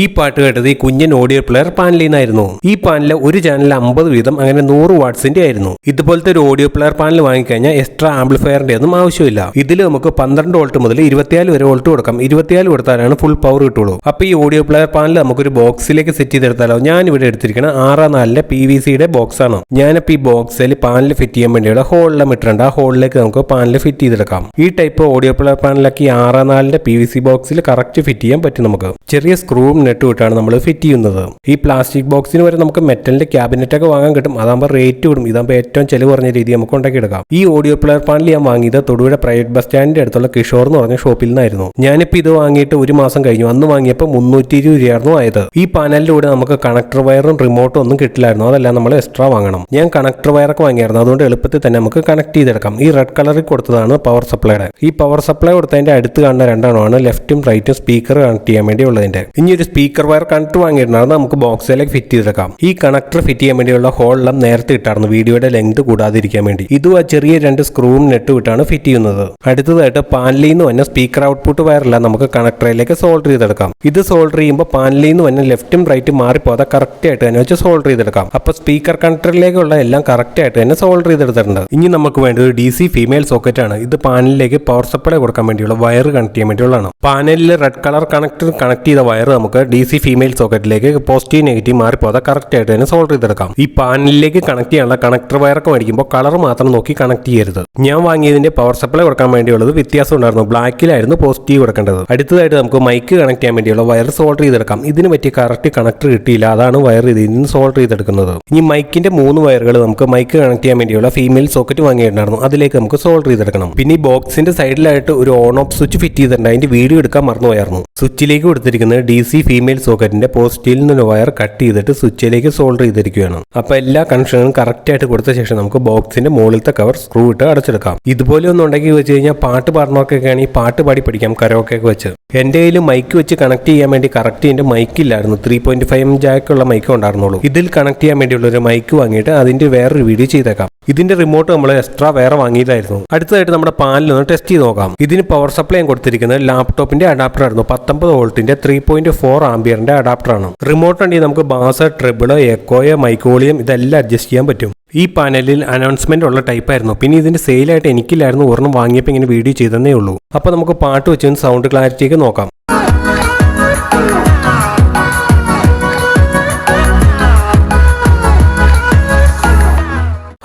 ഈ പാട്ട് കേട്ടത് ഈ കുഞ്ഞൻ ഓഡിയോ പ്ലെയർ പാനലിൽ നിന്നായിരുന്നു. ഈ പാനലിൽ ഒരു ചാനൽ അമ്പത് വീതം അങ്ങനെ നൂറ് വാട്ട്സിന്റെ ആയിരുന്നു. ഇതുപോലത്തെ ഒരു ഓഡിയോ പ്ലെയർ പാനൽ വാങ്ങിക്കഴിഞ്ഞാൽ എക്സ്ട്രാ ആംപ്ലിഫയറിന്റെ ഒന്നും ആവശ്യമില്ല. ഇതിൽ നമുക്ക് പന്ത്രണ്ട് വോൾട്ട് മുതൽ ഇരുപത്തിയാൽ വരെ വോൾട്ട് കൊടുക്കാം. ഇരുപത്തിയാൽ കൊടുത്താലാണ് ഫുൾ പവർ കിട്ടുള്ളൂ. അപ്പൊ ഈ ഓഡിയോ പ്ലെയർ പാനൽ നമുക്കൊരു ബോക്സിലേക്ക് സെറ്റ് ചെയ്തെടുത്താലോ? ഞാൻ ഇവിടെ എടുത്തിരിക്കണം ആറാം നാലിലെ പി വി സിയുടെ ബോക്സ് ആണ്. ഞാനിപ്പോൾ ഈ ബോക്സിൽ പാനൽ ഫിറ്റ് ചെയ്യാൻ വേണ്ടിയുള്ള ഹോളിലെ ഇട്ടിട്ടുണ്ട്. ആ ഹോളിലേക്ക് നമുക്ക് പാനൽ ഫിറ്റ് ചെയ്തെടുക്കാം. ഈ ടൈപ്പ് ഓഡിയോ പ്ലെയർ പാനലൊക്കെ ഈ ആറാം നാലിന്റെ പി വി സി ബോക്സിൽ കറക്റ്റ് ഫിറ്റ് ചെയ്യാൻ പറ്റും നമുക്ക്. ചെറിയ സ്ക്രൂവും നെട്ടും വിട്ടാണ് നമ്മൾ ഫിറ്റ് ചെയ്യുന്നത്. ഈ പ്ലാസ്റ്റിക് ബോക്സിന് വരെ നമുക്ക് മെറ്റലിന്റെ ക്യാബിനറ്റ് ഒക്കെ വാങ്ങാൻ കിട്ടും. അതാകുമ്പോൾ റേറ്റ് കൂടും. ഇതാകുമ്പോൾ ഏറ്റവും ചെലവ് കുറഞ്ഞ രീതി നമുക്ക് ഉണ്ടാക്കിയെടുക്കാം. ഈ ഓഡിയോ പ്ലെയർ പാനൽ ഞാൻ വാങ്ങിയത് തൊടുപുഴ പ്രൈവറ്റ് ബസ് സ്റ്റാൻഡിന്റെ അടുത്തുള്ള കിഷോർ എന്ന് പറഞ്ഞ ഷോപ്പിൽ നിന്നായിരുന്നു. ഞാനിപ്പോൾ ഇത് വാങ്ങിയിട്ട് ഒരു മാസം കഴിഞ്ഞു. അന്ന് വാങ്ങിയപ്പോൾ മുന്നൂറ്റി ഇരുപത് രൂപയായിരുന്നു ആയത്. ഈ പാനലിലൂടെ നമുക്ക് കണക്ടർ വയറും റിമോട്ടും ഒന്നും കിട്ടില്ലായിരുന്നു. അതെല്ലാം നമ്മൾ എക്സ്ട്രാ വാങ്ങണം. ഞാൻ കണക്ടർ വയറൊക്കെ വാങ്ങിയായിരുന്നു. അതുകൊണ്ട് എളുപ്പത്തിൽ തന്നെ നമുക്ക് കണക്ട് ചെയ്തെടുക്കാം. ഈ റെഡ് കളറിൽ കൊടുത്തതാണ് പവർ സപ്ലൈയുടെ ഈ പവർ സപ്ലൈ കൊടുത്തതിന്റെ അടുത്ത് കാണുന്ന രണ്ടെണ്ണമാണ് ലെഫ്റ്റും റൈറ്റും സ്പീക്കർ കണക്ട് ചെയ്യാൻ വേണ്ടി ഉള്ളതിന്റെ ഇനി ഒരു സ്പീക്കർ വയർ കണക്ടർ വാങ്ങിയിട്ടുണ്ടായിരുന്നു നമുക്ക് ബോക്സിലേക്ക് ഫിറ്റ് ചെയ്തെടുക്കാം. ഈ കണക്ടർ ഫിറ്റ് ചെയ്യാൻ വേണ്ടിയുള്ള ഹോളെല്ലാം നേരത്തെ ഇട്ടായിരുന്നു. വീഡിയോയുടെ ലെങ്ത് കൂടാതിരിക്കാൻ വേണ്ടി. ഇതും ആ ചെറിയ രണ്ട് സ്ക്രൂവും നെട്ടും ഇട്ടാണ് ഫിറ്റ് ചെയ്യുന്നത്. അടുത്തതായിട്ട് പാനലിൽ നിന്ന് വന്ന സ്പീക്കർ ഔട്ട്പുട്ട് വയറെല്ലാം നമുക്ക് കണക്ടറിലേക്ക് സോൾഡർ ചെയ്തെടുക്കാം. ഇത് സോൾഡർ ചെയ്യുമ്പോൾ പാനലിൽ നിന്ന് വന്ന ലെഫ്റ്റും റൈറ്റും മാറിപ്പോകാതെ കറക്റ്റ് ആയിട്ട് തന്നെ വെച്ച് സോൾഡർ ചെയ്തെടുക്കാം. അപ്പോൾ സ്പീക്കർ കണക്ടറിലേക്കുള്ള എല്ലാം കറക്റ്റ് ആയിട്ട് തന്നെ സോൾഡർ ചെയ്തെടുത്തിട്ടുണ്ട്. ഇനി നമുക്ക് വേണ്ടത് ഡി സി ഫീമെയിൽ ആണ്. ഇത് പാനലിലേക്ക് പവർ സപ്ലൈ കൊടുക്കാൻ വേണ്ടിയുള്ള വയർ കണക്ട് ചെയ്യാൻ വേണ്ടിയുള്ളതാണ്. പാനലിൽ റെഡ് കളർ കണക്ടർ കണക്ട് ചെയ്ത വയർ നമുക്ക് ഡി സി ഫീമെയിൽ സോക്കറ്റിലേക്ക് പോസിറ്റീവ് നെഗറ്റീവ് മാറിപ്പോകാതെ കറക്റ്റ് ആയിട്ട് തന്നെ സോൾഡർ ചെയ്തെടുക്കാം. ഈ പാനലിലേക്ക് കണക്ട് ചെയ്യാനുള്ള കണക്ടർ വയറൊക്കെ മേടിക്കുമ്പോൾ കളർ മാത്രം നോക്കി കണക്ട് ചെയ്യരുത്. ഞാൻ വാങ്ങിയതിന്റെ പവർ സപ്ലൈ കൊടുക്കാൻ വേണ്ടിയുള്ളത് വ്യത്യാസം ഉണ്ടായിരുന്നു. ബ്ലാക്കിലായിരുന്നു പോസിറ്റീവ് കൊടുക്കേണ്ടത്. അടുത്തതായിട്ട് നമുക്ക് മൈക്ക് കണക്ട് ചെയ്യാൻ വേണ്ടിയുള്ള വയർ സോൾഡർ ചെയ്തെടുക്കാം. ഇതിന് പറ്റിയ കറക്റ്റ് കണക്ടർ കിട്ടിയില്ല. അതാണ് വയർ ഇതിൽ നിന്ന് സോൾഡർ ചെയ്തെടുക്കുന്നത്. ഇനി മൈക്കിന്റെ മൂന്ന് വയറുകൾ നമുക്ക് മൈക്ക് കണക്ട് ചെയ്യാൻ വേണ്ടിയുള്ള ഫീമെയിൽ സോക്കറ്റ് വാങ്ങിയിട്ടുണ്ടായിരുന്നു. അതിലേക്ക് നമുക്ക് സോൾഡർ ചെയ്തെടുക്കണം. പിന്നെ ഈ ബോക്സിന്റെ സൈഡിലായിട്ട് ഒരു ഓൺ ഓഫ് സ്വിച്ച് ഫിറ്റ് ചെയ്തിട്ടുണ്ട്. അതിന്റെ വീഡിയോ എടുക്കാൻ മറന്നുപോയായിരുന്നു. സ്വിച്ചിലേക്ക് കൊടുത്തിരിക്കുന്നത് ഡി സി ഫീമെയിൽ സോക്കറ്റിന്റെ പോസിറ്റീവിൽ നിന്ന് വയർ കട്ട് ചെയ്തിട്ട് സ്വിച്ചിലേക്ക് സോൾഡർ ചെയ്തിരിക്കുകയാണ്. അപ്പൊ എല്ലാ കണക്ഷനും കറക്റ്റ് ആയിട്ട് കൊടുത്ത ശേഷം നമുക്ക് ബോക്സിന്റെ മുകളിലത്തെ കവർ സ്ക്രൂ ഇട്ട് അടച്ചെടുക്കാം. ഇതുപോലെ ഒന്നും ഉണ്ടെങ്കിൽ വെച്ച് കഴിഞ്ഞാൽ പാട്ട് പാടുന്നവർക്കൊക്കെയാണ് ഈ പാട്ട് പാടി പഠിക്കാം കരോക്കെ വെച്ച്. എന്റെ കയ്യിൽ മൈക്ക് വെച്ച് കണക്ട് ചെയ്യാൻ വേണ്ടി കറക്റ്റ് എന്റെ മൈക്ക് ഇല്ലായിരുന്നു. ത്രീ പോയിന്റ് ഫൈവ് ജാക്കുള്ള മൈക്ക് ഉണ്ടായിരുന്നുള്ളൂ. ഇതിൽ കണക്ട് ചെയ്യാൻ വേണ്ടിയുള്ള ഒരു മൈക്ക് വാങ്ങിയിട്ട് അതിന്റെ വേറൊരു വീഡിയോ ചെയ്തേക്കാം. ഇതിന്റെ റിമോട്ട് നമ്മൾ എക്സ്ട്രാ വേറെ വാങ്ങിയതായിരുന്നു. അടുത്തതായിട്ട് നമ്മുടെ പാനൽ ഒന്ന് ടെസ്റ്റ് ചെയ്ത് നോക്കാം. ഇതിന് പവർ സപ്ലൈ കൊടുത്തിരിക്കുന്നത് ലാപ്ടോപ്പിന്റെ അഡാപ്റ്റർ ആയിരുന്നു. പത്തൊമ്പത് വോൾട്ടിന്റെ ത്രീ പോയിന്റ് ഫോർ ആംബിയറിന്റെ അഡാപ്റ്റർ ആണ്. റിമോട്ട് ഉണ്ടെങ്കിൽ നമുക്ക് ബാസ് ട്രിബിൾ എക്കോയോ മൈക്കോളിയം ഇതെല്ലാം അഡ്ജസ്റ്റ് ചെയ്യാൻ പറ്റും. ഈ പാനലിൽ അനൗൺസ്മെന്റ് ഉള്ള ടൈപ്പ് ആയിരുന്നു. പിന്നെ ഇതിന്റെ സെയിലായിട്ട് എനിക്കില്ലായിരുന്നു. ഒരെണ്ണം വാങ്ങിയപ്പോൾ ഇങ്ങനെ വീഡിയോ ചെയ്തതേ ഉള്ളൂ. അപ്പോൾ നമുക്ക് പാട്ട് വെച്ച് സൗണ്ട് ക്ലാരിറ്റിയൊക്കെ നോക്കാം.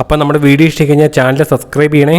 അപ്പം നമ്മുടെ വീഡിയോ ഇഷ്ടം കഴിഞ്ഞാൽ ചാനൽ സബ്സ്ക്രൈബ് ചെയ്യണേ.